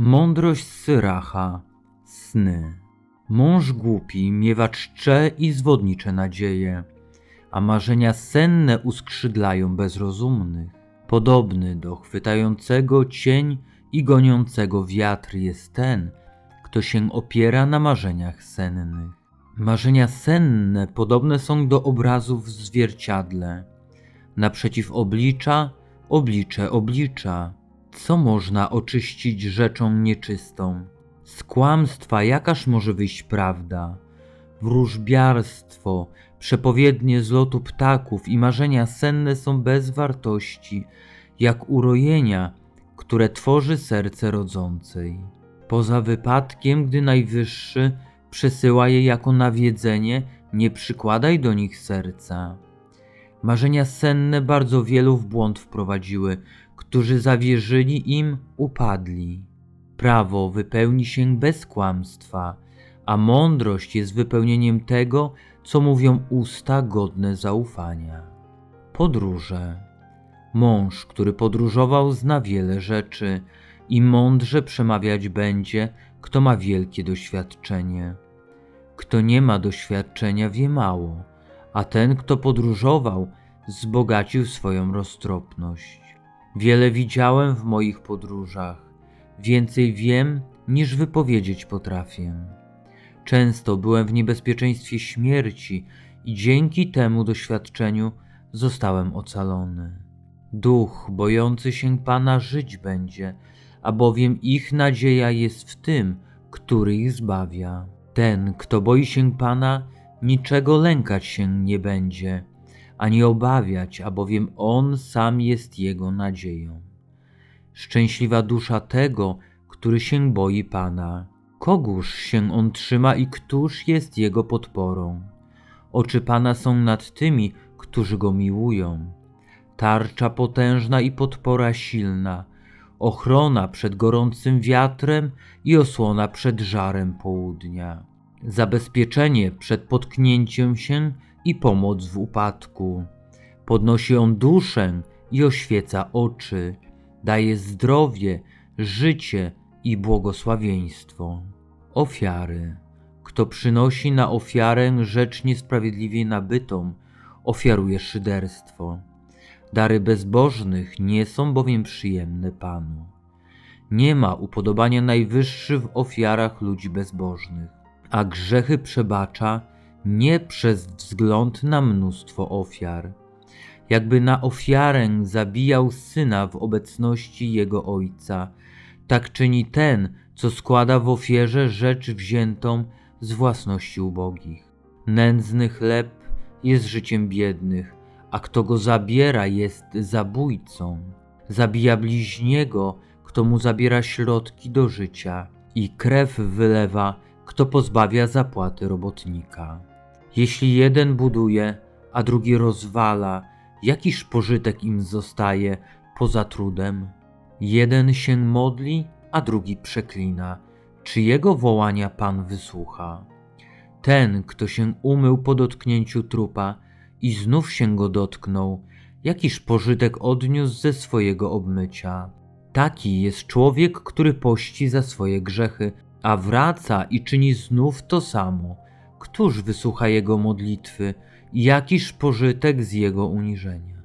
Mądrość Syracha. Sny. Mąż głupi miewa czcze i zwodnicze nadzieje, a marzenia senne uskrzydlają bezrozumnych. Podobny do chwytającego cień i goniącego wiatr jest ten, kto się opiera na marzeniach sennych. Marzenia senne podobne są do obrazów w zwierciadle. Naprzeciw oblicza, oblicze oblicza. Co można oczyścić rzeczą nieczystą? Z kłamstwa jakaż może wyjść prawda? Wróżbiarstwo, przepowiednie z lotu ptaków i marzenia senne są bez wartości, jak urojenia, które tworzy serce rodzącej. Poza wypadkiem, gdy Najwyższy przesyła je jako nawiedzenie, nie przykładaj do nich serca. Marzenia senne bardzo wielu w błąd wprowadziły, którzy zawierzyli im, upadli. Prawo wypełni się bez kłamstwa, a mądrość jest wypełnieniem tego, co mówią usta godne zaufania. Podróże. Mąż, który podróżował, zna wiele rzeczy i mądrze przemawiać będzie, kto ma wielkie doświadczenie. Kto nie ma doświadczenia, wie mało, a ten, kto podróżował, wzbogacił swoją roztropność. Wiele widziałem w moich podróżach, więcej wiem, niż wypowiedzieć potrafię. Często byłem w niebezpieczeństwie śmierci i dzięki temu doświadczeniu zostałem ocalony. Duch bojący się Pana żyć będzie, albowiem ich nadzieja jest w tym, który ich zbawia. Ten, kto boi się Pana, niczego lękać się nie będzie, ani obawiać, albowiem On sam jest jego nadzieją. Szczęśliwa dusza tego, który się boi Pana. Kogóż się on trzyma i któż jest jego podporą? Oczy Pana są nad tymi, którzy go miłują. Tarcza potężna i podpora silna, ochrona przed gorącym wiatrem i osłona przed żarem południa. Zabezpieczenie przed potknięciem się i pomoc w upadku. Podnosi on duszę i oświeca oczy, daje zdrowie, życie i błogosławieństwo. Ofiary. Kto przynosi na ofiarę rzecz niesprawiedliwie nabytą, ofiaruje szyderstwo. Dary bezbożnych nie są bowiem przyjemne Panu. Nie ma upodobania najwyższy w ofiarach ludzi bezbożnych, a grzechy przebacza nie przez wzgląd na mnóstwo ofiar. Jakby na ofiarę zabijał syna w obecności jego ojca, tak czyni ten, co składa w ofierze rzecz wziętą z własności ubogich. Nędzny chleb jest życiem biednych, a kto go zabiera jest zabójcą. Zabija bliźniego, kto mu zabiera środki do życia, i krew wylewa, kto pozbawia zapłaty robotnika. Jeśli jeden buduje, a drugi rozwala, jakiż pożytek im zostaje poza trudem? Jeden się modli, a drugi przeklina. Czy jego wołania Pan wysłucha? Ten, kto się umył po dotknięciu trupa i znów się go dotknął, jakiż pożytek odniósł ze swojego obmycia? Taki jest człowiek, który pości za swoje grzechy, a wraca i czyni znów to samo. Któż wysłucha jego modlitwy i jakiż pożytek z jego uniżenia?